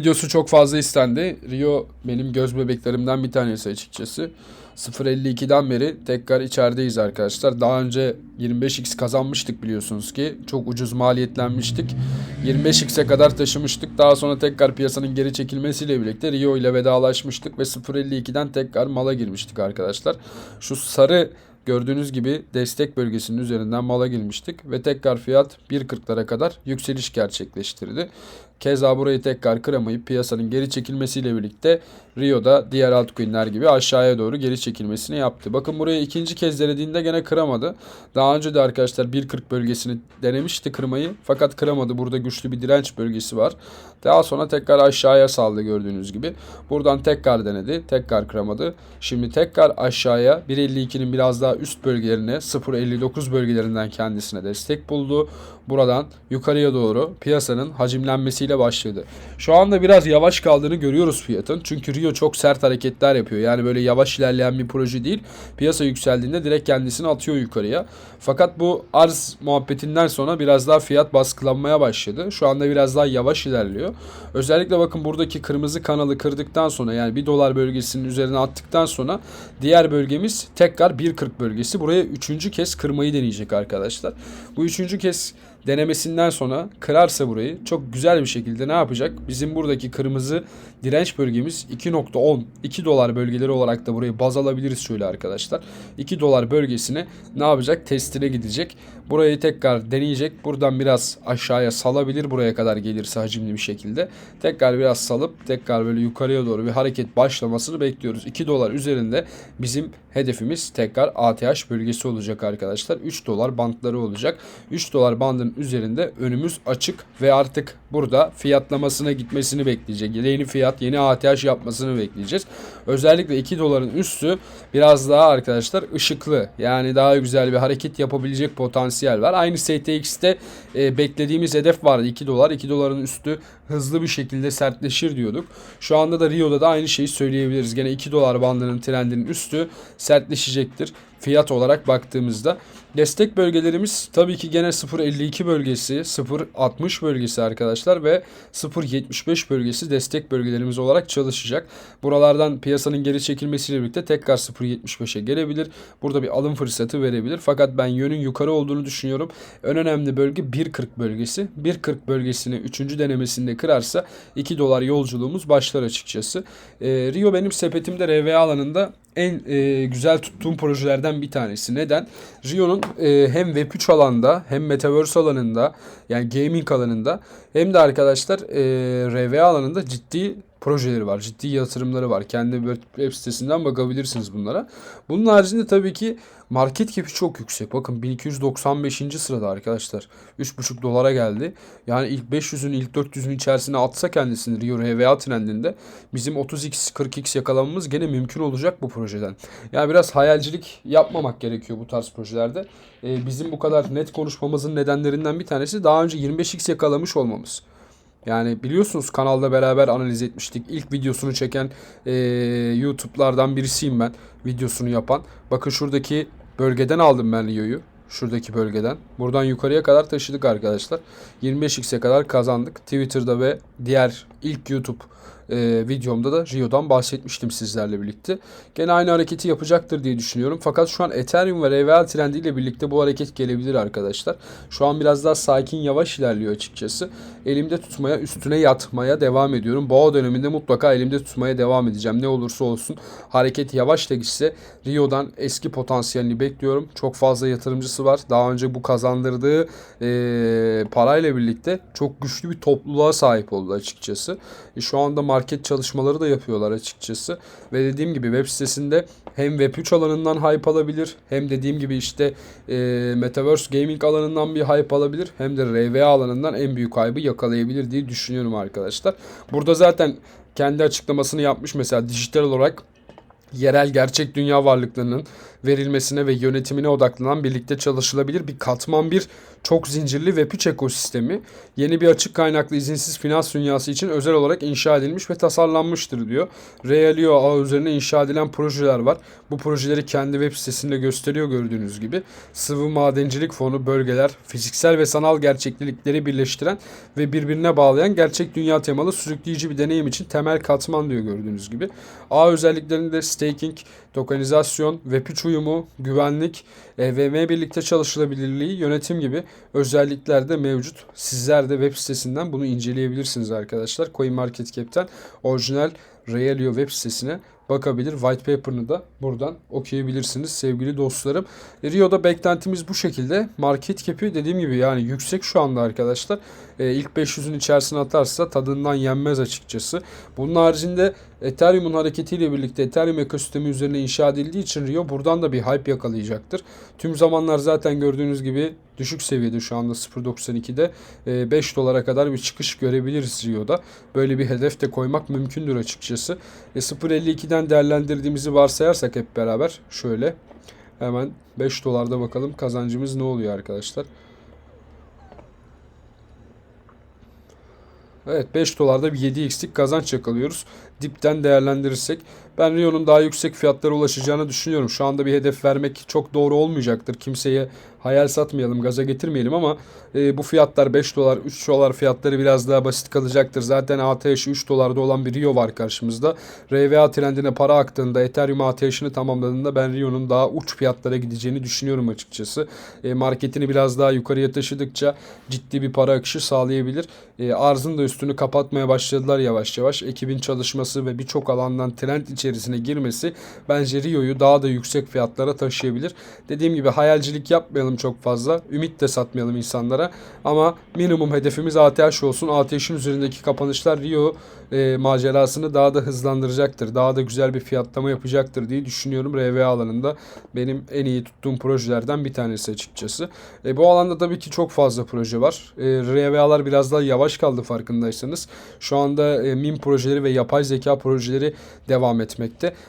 Videosu çok fazla istendi. Rio benim göz bebeklerimden bir tanesi açıkçası. 0.52'den beri tekrar içerideyiz arkadaşlar. Daha önce 25x kazanmıştık biliyorsunuz ki. Çok ucuz maliyetlenmiştik. 25x'e kadar taşımıştık. Daha sonra tekrar piyasanın geri çekilmesiyle birlikte Rio ile vedalaşmıştık ve 0.52'den tekrar mala girmiştik arkadaşlar. Şu sarı Gördüğünüz gibi destek bölgesinin üzerinden mala girmiştik ve tekrar fiyat 1.40'lara kadar yükseliş gerçekleştirdi. Keza burayı tekrar kıramayıp piyasanın geri çekilmesiyle birlikte Rio'da diğer altcoin'ler gibi aşağıya doğru geri çekilmesini yaptı. Bakın burayı ikinci kez denediğinde gene kıramadı. Daha önce de arkadaşlar 1.40 bölgesini denemişti kırmayı fakat kıramadı. Burada güçlü bir direnç bölgesi var. Daha sonra tekrar aşağıya saldı gördüğünüz gibi. Buradan tekrar denedi. Tekrar kıramadı. Şimdi tekrar aşağıya 1.52'nin biraz daha üst bölgelerine 0.59 bölgelerinden kendisine destek buldu. Buradan yukarıya doğru piyasanın hacimlenmesiyle başladı. Şu anda biraz yavaş kaldığını görüyoruz fiyatın. Çünkü Rio çok sert hareketler yapıyor. Yani böyle yavaş ilerleyen bir proje değil. Piyasa yükseldiğinde direkt kendisini atıyor yukarıya. Fakat bu arz muhabbetinden sonra biraz daha fiyat baskılanmaya başladı. Şu anda biraz daha yavaş ilerliyor. Özellikle bakın buradaki kırmızı kanalı kırdıktan sonra yani 1 dolar bölgesinin üzerine attıktan sonra diğer bölgemiz tekrar 1.40 bölgesi. Buraya üçüncü kez kırmayı deneyecek arkadaşlar. Bu üçüncü kez denemesinden sonra kırarsa burayı çok güzel bir şekilde ne yapacak? Bizim buradaki kırmızı direnç bölgemiz 2.10 2 dolar bölgeleri olarak da burayı baz alabiliriz şöyle arkadaşlar. 2 dolar bölgesine ne yapacak? Testine gidecek. Burayı tekrar deneyecek. Buradan biraz aşağıya salabilir buraya kadar gelirse hacimli bir şekilde. Tekrar biraz salıp tekrar böyle yukarıya doğru bir hareket başlamasını bekliyoruz. 2 dolar üzerinde bizim hedefimiz tekrar ATH bölgesi olacak arkadaşlar. 3 dolar bantları olacak. 3 dolar bandın üzerinde önümüz açık ve artık burada fiyatlamasına gitmesini bekleyecek. Yeni fiyat, yeni ATH yapmasını bekleyeceğiz. Özellikle 2 doların üstü biraz daha arkadaşlar ışıklı. Yani daha güzel bir hareket yapabilecek potansiyel var. Aynı STX'te e, beklediğimiz hedef vardı 2 dolar. 2 doların üstü hızlı bir şekilde sertleşir diyorduk. Şu anda da Rio'da da aynı şeyi söyleyebiliriz. Gene 2 dolar bandının trendinin üstü sertleşecektir fiyat olarak baktığımızda. Destek bölgelerimiz tabii ki gene 0.52 bölgesi, 0.60 bölgesi arkadaşlar ve 0.75 bölgesi destek bölgelerimiz olarak çalışacak. Buralardan piyasanın geri çekilmesiyle birlikte tekrar 0.75'e gelebilir. Burada bir alım fırsatı verebilir. Fakat ben yönün yukarı olduğunu düşünüyorum. En önemli bölge 1.40 bölgesi. 1.40 bölgesini 3. denemesinde kırarsa 2 dolar yolculuğumuz başlar açıkçası. E, Rio benim sepetimde RV alanında en e, güzel tuttuğum projelerden bir tanesi. Neden? Rio'nun e, hem Web3 alanda hem Metaverse alanında yani gaming alanında hem de arkadaşlar e, RV alanında ciddi projeleri var. Ciddi yatırımları var. Kendi web sitesinden bakabilirsiniz bunlara. Bunun haricinde tabii ki market cap'i çok yüksek. Bakın 1295. sırada arkadaşlar. 3,5 dolara geldi. Yani ilk 500'ün ilk 400'ün içerisine atsa kendisini Rio RVA trendinde bizim 30x 40x yakalamamız gene mümkün olacak bu projeden. Yani biraz hayalcilik yapmamak gerekiyor bu tarz projelerde. Ee, bizim bu kadar net konuşmamızın nedenlerinden bir tanesi daha önce 25x yakalamış olmamız. Yani biliyorsunuz kanalda beraber analiz etmiştik. İlk videosunu çeken e, YouTube'lardan birisiyim ben. Videosunu yapan. Bakın şuradaki bölgeden aldım ben Rio'yu. Şuradaki bölgeden. Buradan yukarıya kadar taşıdık arkadaşlar. 25x'e kadar kazandık. Twitter'da ve diğer ilk YouTube e, videomda da Rio'dan bahsetmiştim sizlerle birlikte. Gene aynı hareketi yapacaktır diye düşünüyorum. Fakat şu an Ethereum ve RVL trendiyle birlikte bu hareket gelebilir arkadaşlar. Şu an biraz daha sakin yavaş ilerliyor açıkçası. Elimde tutmaya üstüne yatmaya devam ediyorum. Boğa döneminde mutlaka elimde tutmaya devam edeceğim. Ne olursa olsun hareket yavaş da gitse Rio'dan eski potansiyelini bekliyorum. Çok fazla yatırımcısı var. Daha önce bu kazandırdığı e, parayla birlikte çok güçlü bir topluluğa sahip oldu açıkçası. E, şu anda market çalışmaları da yapıyorlar açıkçası. Ve dediğim gibi web sitesinde hem Web3 alanından hype alabilir hem dediğim gibi işte e, Metaverse Gaming alanından bir hype alabilir hem de RVA alanından en büyük hype'ı yakalayabilir diye düşünüyorum arkadaşlar. Burada zaten kendi açıklamasını yapmış mesela dijital olarak yerel gerçek dünya varlıklarının verilmesine ve yönetimine odaklanan birlikte çalışılabilir bir katman bir çok zincirli Web3 ekosistemi yeni bir açık kaynaklı izinsiz finans dünyası için özel olarak inşa edilmiş ve tasarlanmıştır diyor. Realio ağı üzerine inşa edilen projeler var. Bu projeleri kendi web sitesinde gösteriyor gördüğünüz gibi. Sıvı madencilik fonu, bölgeler, fiziksel ve sanal gerçeklikleri birleştiren ve birbirine bağlayan gerçek dünya temalı sürükleyici bir deneyim için temel katman diyor gördüğünüz gibi. Ağ özelliklerinde staking, tokenizasyon, Web3 uyumu, güvenlik, EVM birlikte çalışılabilirliği, yönetim gibi özellikler de mevcut. Sizler de web sitesinden bunu inceleyebilirsiniz arkadaşlar. CoinMarketCap'ten orijinal Realio web sitesine bakabilir. White paper'ını da buradan okuyabilirsiniz sevgili dostlarım. E, Rio'da beklentimiz bu şekilde. Market cap'i dediğim gibi yani yüksek şu anda arkadaşlar. E, ilk 500'ün içerisine atarsa tadından yenmez açıkçası. Bunun haricinde Ethereum'un hareketiyle birlikte Ethereum ekosistemi üzerine inşa edildiği için Rio buradan da bir hype yakalayacaktır. Tüm zamanlar zaten gördüğünüz gibi düşük seviyede şu anda 0.92'de 5 dolara kadar bir çıkış görebiliriz Rio'da. Böyle bir hedef de koymak mümkündür açıkçası. E, 0.52'den değerlendirdiğimizi varsayarsak hep beraber şöyle hemen 5 dolarda bakalım kazancımız ne oluyor arkadaşlar. Evet 5 dolarda bir 7x'lik kazanç yakalıyoruz. Dipten değerlendirirsek ben Rio'nun daha yüksek fiyatlara ulaşacağını düşünüyorum. Şu anda bir hedef vermek çok doğru olmayacaktır. Kimseye hayal satmayalım, gaza getirmeyelim ama e, bu fiyatlar 5 dolar, 3 dolar fiyatları biraz daha basit kalacaktır. Zaten ATH'i 3 dolarda olan bir Rio var karşımızda. RVA trendine para aktığında, Ethereum ATH'ini tamamladığında ben Rio'nun daha uç fiyatlara gideceğini düşünüyorum açıkçası. E, marketini biraz daha yukarıya taşıdıkça ciddi bir para akışı sağlayabilir. E, arzın da üstünü kapatmaya başladılar yavaş yavaş. Ekibin çalışması ve birçok alandan trend içerisine girmesi bence Rio'yu daha da yüksek fiyatlara taşıyabilir. Dediğim gibi hayalcilik yapmayalım çok fazla. Ümit de satmayalım insanlara. Ama minimum hedefimiz ATH olsun. ATH'in üzerindeki kapanışlar Rio e, macerasını daha da hızlandıracaktır. Daha da güzel bir fiyatlama yapacaktır diye düşünüyorum. RVA alanında benim en iyi tuttuğum projelerden bir tanesi açıkçası. E, bu alanda tabii ki çok fazla proje var. E, RVA'lar biraz daha yavaş kaldı farkındaysanız. Şu anda e, MIM projeleri ve yapay zeka projeleri devam etmekte.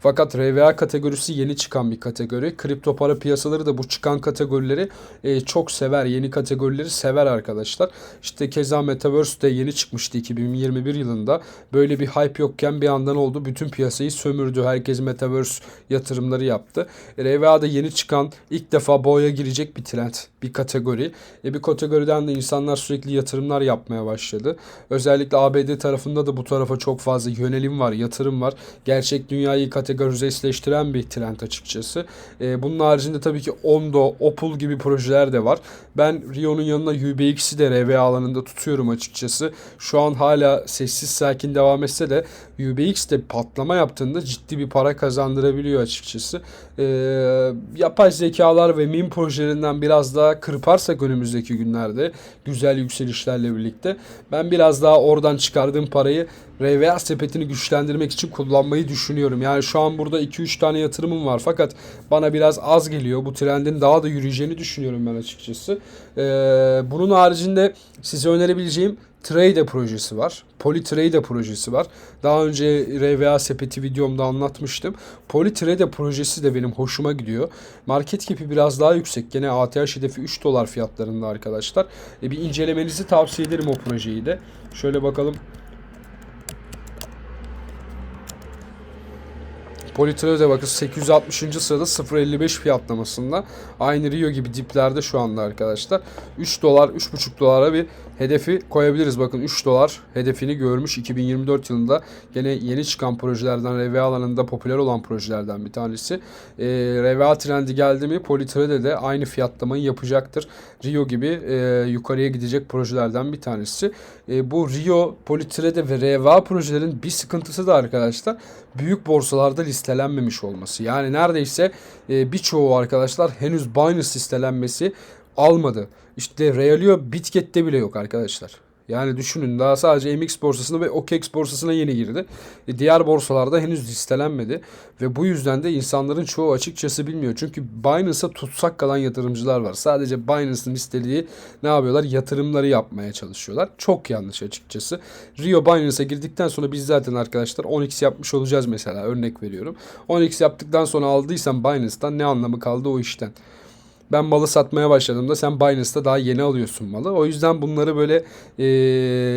Fakat RVA kategorisi yeni çıkan bir kategori. Kripto para piyasaları da bu çıkan kategorileri e, çok sever. Yeni kategorileri sever arkadaşlar. İşte keza Metaverse de yeni çıkmıştı 2021 yılında. Böyle bir hype yokken bir andan oldu. Bütün piyasayı sömürdü. Herkes Metaverse yatırımları yaptı. RVA da yeni çıkan ilk defa boya girecek bir trend. Bir kategori. E, bir kategoriden de insanlar sürekli yatırımlar yapmaya başladı. Özellikle ABD tarafında da bu tarafa çok fazla yönelim var, yatırım var. Gerçek dünyayı kategorizleştiren bir trend açıkçası. E, bunun haricinde tabii ki Ondo, Opal gibi projeler de var. Ben Rio'nun yanına UBX'i de RVA alanında tutuyorum açıkçası. Şu an hala sessiz sakin devam etse de UBX de patlama yaptığında ciddi bir para kazandırabiliyor açıkçası. Ee, yapay zekalar ve meme projelerinden biraz daha kırparsak önümüzdeki günlerde güzel yükselişlerle birlikte ben biraz daha oradan çıkardığım parayı RVA sepetini güçlendirmek için kullanmayı düşünüyorum. Yani şu an burada 2-3 tane yatırımım var fakat bana biraz az geliyor. Bu trendin daha da yürüyeceğini düşünüyorum ben açıkçası. Ee, bunun haricinde size önerebileceğim Trade projesi var. Polytrade projesi var. Daha önce RVA sepeti videomda anlatmıştım. Polytrade projesi de benim hoşuma gidiyor. Market cap'i biraz daha yüksek. Gene ATH hedefi 3 dolar fiyatlarında arkadaşlar. E bir incelemenizi tavsiye ederim o projeyi de. Şöyle bakalım. Politrade'e bakın 860. sırada 0.55 fiyatlamasında. Aynı Rio gibi diplerde şu anda arkadaşlar. 3 dolar 3.5 dolara bir hedefi koyabiliriz. Bakın 3 dolar hedefini görmüş 2024 yılında. Gene yeni çıkan projelerden RVA alanında popüler olan projelerden bir tanesi. E, RVA trendi geldi mi Politrade de aynı fiyatlamayı yapacaktır. Rio gibi e, yukarıya gidecek projelerden bir tanesi. E, bu Rio, Politrade ve RVA projelerin bir sıkıntısı da arkadaşlar büyük borsalarda listelenmemiş olması. Yani neredeyse e, birçoğu arkadaşlar henüz Binance listelenmesi almadı. İşte Realio Bitget'te bile yok arkadaşlar. Yani düşünün daha sadece MX borsasına ve OKEX borsasına yeni girdi. E, diğer borsalarda henüz listelenmedi. Ve bu yüzden de insanların çoğu açıkçası bilmiyor. Çünkü Binance'a tutsak kalan yatırımcılar var. Sadece Binance'ın istediği ne yapıyorlar? Yatırımları yapmaya çalışıyorlar. Çok yanlış açıkçası. Rio Binance'a girdikten sonra biz zaten arkadaşlar 10x yapmış olacağız mesela örnek veriyorum. 10x yaptıktan sonra aldıysan Binance'tan ne anlamı kaldı o işten? Ben malı satmaya başladığımda sen Binance'ta daha yeni alıyorsun malı. O yüzden bunları böyle e,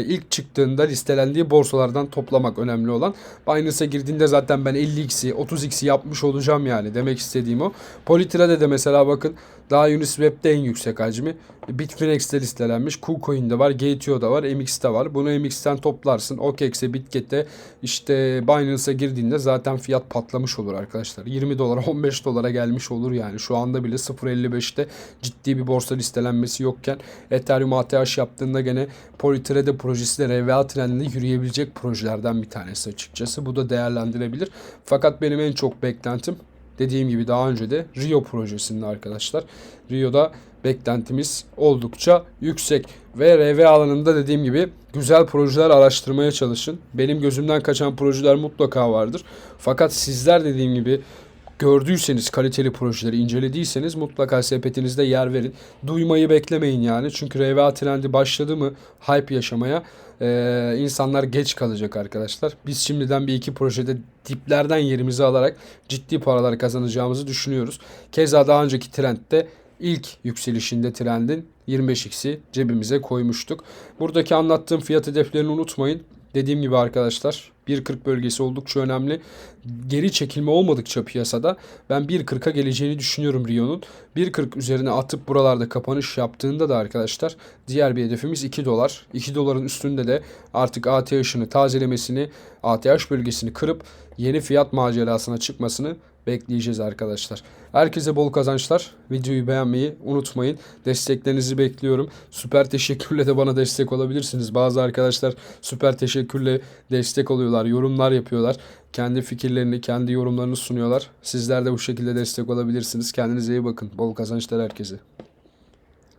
ilk çıktığında listelendiği borsalardan toplamak önemli olan. Binance'a girdiğinde zaten ben 50x'i 30x'i yapmış olacağım yani demek istediğim o. Polytrade'de de mesela bakın daha Uniswap'te en yüksek hacmi. Bitfinex'te listelenmiş. KuCoin'de var, Gateo'da var, MX'te var. Bunu MX'ten toplarsın. OKEX'e, Bitget'e işte Binance'a girdiğinde zaten fiyat patlamış olur arkadaşlar. 20 dolara 15 dolara gelmiş olur yani. Şu anda bile 0.55'te ciddi bir borsa listelenmesi yokken Ethereum ATH yaptığında gene Polytrade projesi de RVA trendinde yürüyebilecek projelerden bir tanesi açıkçası. Bu da değerlendirebilir. Fakat benim en çok beklentim Dediğim gibi daha önce de Rio projesinde arkadaşlar. Rio'da beklentimiz oldukça yüksek. Ve RV alanında dediğim gibi güzel projeler araştırmaya çalışın. Benim gözümden kaçan projeler mutlaka vardır. Fakat sizler dediğim gibi gördüyseniz kaliteli projeleri incelediyseniz mutlaka sepetinizde yer verin. Duymayı beklemeyin yani. Çünkü RVA trendi başladı mı hype yaşamaya e, insanlar geç kalacak arkadaşlar. Biz şimdiden bir iki projede diplerden yerimizi alarak ciddi paralar kazanacağımızı düşünüyoruz. Keza daha önceki trendde ilk yükselişinde trendin 25x'i cebimize koymuştuk. Buradaki anlattığım fiyat hedeflerini unutmayın. Dediğim gibi arkadaşlar 1.40 bölgesi oldukça önemli. Geri çekilme olmadıkça piyasada ben 1.40'a geleceğini düşünüyorum Rio'nun. 1.40 üzerine atıp buralarda kapanış yaptığında da arkadaşlar diğer bir hedefimiz 2 dolar. 2 doların üstünde de artık ATH'ını tazelemesini, ATH bölgesini kırıp yeni fiyat macerasına çıkmasını bekleyeceğiz arkadaşlar. Herkese bol kazançlar. Videoyu beğenmeyi unutmayın. Desteklerinizi bekliyorum. Süper teşekkürle de bana destek olabilirsiniz. Bazı arkadaşlar süper teşekkürle destek oluyorlar, yorumlar yapıyorlar. Kendi fikirlerini, kendi yorumlarını sunuyorlar. Sizler de bu şekilde destek olabilirsiniz. Kendinize iyi bakın. Bol kazançlar herkese.